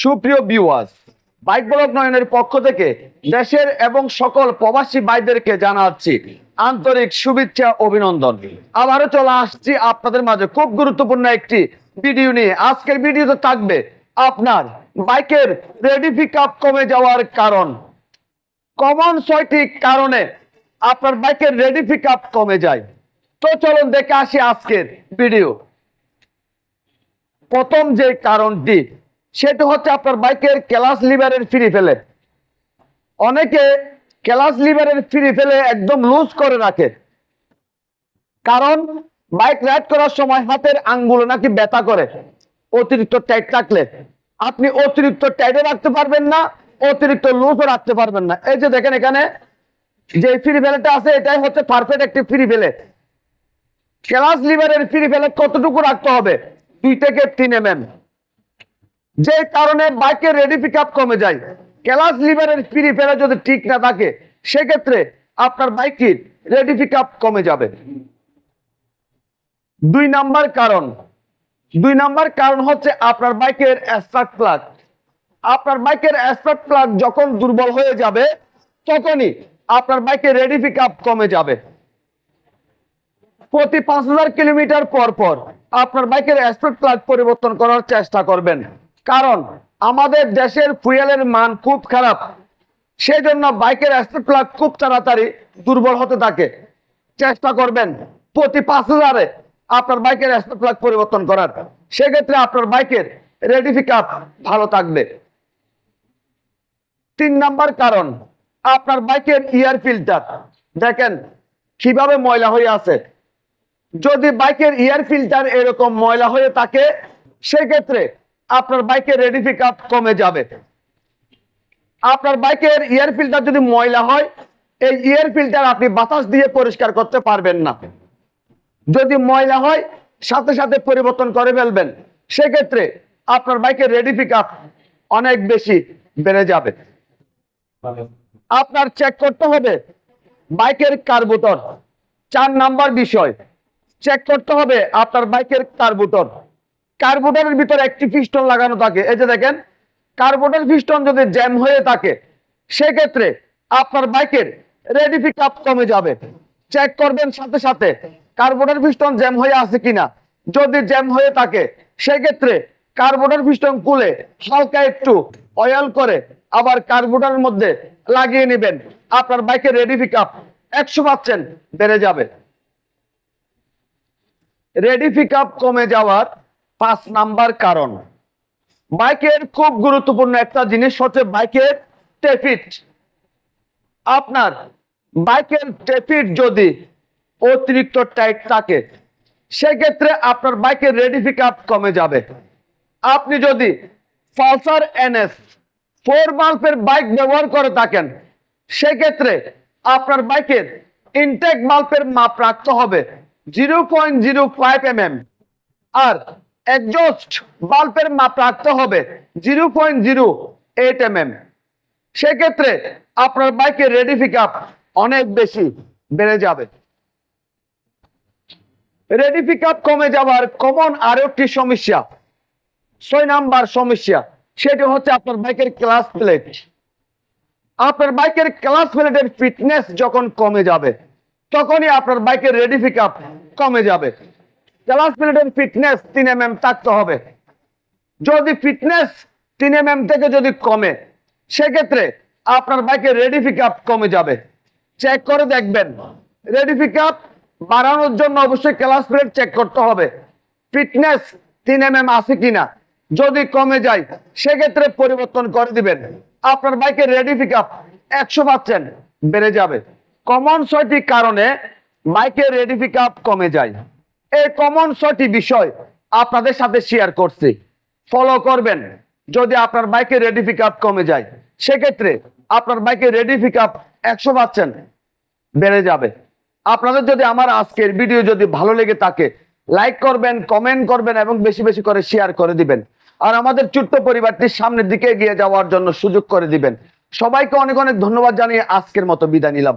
সুপ্রিয় viewers bike block নয়নের পক্ষ থেকে দেশের এবং সকল প্রবাসী ভাইদেরকে জানাচ্ছি আন্তরিক শুভেচ্ছা, অভিনন্দন। আবারও চলে আসছি আপনাদের মাঝে খুব গুরুত্বপূর্ণ একটি ভিডিও নিয়ে। আজকের ভিডিওতে থাকবে আপনার বাইকের রেডি পিক কমে যাওয়ার কারণ। কমন ছয়টি কারণে আপনার বাইকের রেডি পিক কমে যায়। তো চলুন দেখে আসি আজকের ভিডিও প্রথম যে কারণটি সেটা হচ্ছে আপনার বাইকের ক্লাস লিভারের ফ্রি ফেলে। অনেকে ক্লাস লিভারের ফ্রি ফেলে একদম লুজ করে রাখে। কারণ বাইক রাইড করার সময় হাতের আঙ্গুল নাকি ব্যথা করে। অতিরিক্ত টাইট রাখলে আপনি অতিরিক্ত টাইটও রাখতে পারবেন না, অতিরিক্ত লুজও রাখতে পারবেন না। এই যে দেখেন এখানে, যে ফ্রি ফেলেটা আছে, এটাই হচ্ছে পারফেক্ট একটি ফ্রি ফেলে ক্লাস লিভারের ফ্রি ফেলে কতটুকু রাখতে হবে? দুই থেকে তিন এম এম যে কারণে বাইকের রেডি পিক কমে যায়। ক্লাস লিভারের ফ্রি ফেলে যদি ঠিক না থাকে, সেক্ষেত্রে আপনার বাইকের রেডি পিক কমে যাবে। দুই নাম্বার কারণ। দুই নাম্বার কারণ হচ্ছে আপনার বাইকের স্পার্ক প্লাগ আপনার বাইকের স্পার্ক প্লাগ যখন দুর্বল হয়ে যাবে, তখনই আপনার বাইকের রেডি পিক কমে যাবে। প্রতি পাঁচ হাজার কিলোমিটার পর পর আপনার বাইকের স্পিড প্লাগ পরিবর্তন করার চেষ্টা করবেন। কারণ আমাদের দেশের ফুয়েলের মান খুব খারাপ। সেই জন্য বাইকের প্লাগ খুব তাড়াতাড়ি দুর্বল হতে থাকে। চেষ্টা করবেন প্রতি পাঁচ হাজারে আপনার বাইকের প্লাগ পরিবর্তন করার। সেক্ষেত্রে আপনার বাইকের রেডি পিক আপ ভালো থাকবে। তিন নাম্বার কারণ, আপনার বাইকের ইয়ার ফিল্টার দেখেন কীভাবে ময়লা হয়ে আছে। যদি বাইকের ইয়ার ফিল্টার এরকম ময়লা হয়ে থাকে, সেক্ষেত্রে আপনার বাইকের রেডি পিক আপ কমে যাবে। আপনার বাইকের ইয়ার ফিল্টার যদি ময়লা হয়, এই ইয়ার ফিল্টার আপনি বাতাস দিয়ে পরিষ্কার করতে পারবেন না। যদি ময়লা হয়, সাথে সাথে পরিবর্তন করে ফেলবেন। সেক্ষেত্রে আপনার বাইকের রেডি পিক আপ অনেক বেশি বেড়ে যাবে। আপনার চেক করতে হবে বাইকের কার্বুটর চার নাম্বার বিষয় চেক করতে হবে আপনার বাইকের কার্বুটর কার্বুটরের ভিতরে একটি পিস্টন লাগানো থাকে। এই যে দেখেন, কার্বুটর পিস্টন যদি জ্যাম হয়ে থাকে, সেক্ষেত্রে আপনার বাইকের রেডি পিক আপ কমে যাবে। চেক করবেন সাথে সাথে, কার্বুটর পিস্টন জ্যাম হয়ে আছে কিনা। যদি জ্যাম হয়ে থাকে, সেক্ষেত্রে কার্বুটর পিস্টন খুলে হালকা একটু অয়েল করে আবার কার্বুটারের মধ্যে লাগিয়ে নেবেন। আপনার বাইকের রেডি পিক আপ একশো পাচ্ছেন বেড়ে যাবে। রেডি পিক আপ কমে যাওয়ার পাঁচ নাম্বার কারণ। বাইকের খুব গুরুত্বপূর্ণ একটা জিনিস হচ্ছে বাইকের টেফিট আপনার বাইকের টেফিট যদি অতিরিক্ত টাইট থাকে, সেক্ষেত্রে আপনার বাইকের রেডি পিক কমে যাবে। আপনি যদি পালসার এনএস ফোর বাল্বের বাইক ব্যবহার করে থাকেন, সেক্ষেত্রে আপনার বাইকের ইনটেক বাল্বের মাপ রাখতে হবে zero point zero five M আর এক্সজস্ট বাল্বের মাপ রাখতে হবে zero point zero eight M M সেক্ষেত্রে আপনার বাইকের রেডি পিক অনেক বেশি বেড়ে যাবে। রেডি পিক কমে যাওয়ার কমন আরও একটি সমস্যা, ছয় নাম্বার সমস্যা, সেটি হচ্ছে আপনার বাইকের ক্লাস প্লেট আপনার বাইকের ক্লাস প্লেটের ফিটনেস যখন কমে যাবে, তখনই আপনার বাইকের রেডি পিক কমে যাবে। ক্লাস ফিটনেস তিন এম এম থাকতে হবে। যদি ফিটনেস তিন এম এম থেকে যদি কমে, সেক্ষেত্রে আপনার বাইকের রেডি পিক কমে যাবে। চেক করে দেখবেন। রেডি পিক বাড়ানোর জন্য অবশ্যই চেক করতে হবে। ফিটনেস তিন এম এম আছে কিনা? যদি কমে যায়, সেক্ষেত্রে পরিবর্তন করে দিবেন। আপনার বাইকের রেডি পিক আপ একশো পাচ্ছেন বেড়ে যাবে। কমন ছয়টি কারণে বাইকের রেডি পিক আপ কমে যায়। এই কমন ছয়টি বিষয় আপনাদের সাথে শেয়ার করছি। ফলো করবেন। যদি আপনার বাইকের রেডি পিক আপ কমে যায়, সেক্ষেত্রে আপনার বাইকের রেডি পিক আপ একশো পাচ্ছেন বেড়ে যাবে। আপনাদের যদি আমার আজকের ভিডিও যদি ভালো লেগে থাকে লাইক করবেন কমেন্ট করবেন এবং বেশি বেশি করে শেয়ার করে দিবেন। আর আমাদের ছোট্ট পরিবারটির সামনের দিকে এগিয়ে যাওয়ার জন্য সুযোগ করে দিবেন। সবাইকে অনেক অনেক ধন্যবাদ জানিয়ে আজকের মতো বিদায় নিলাম।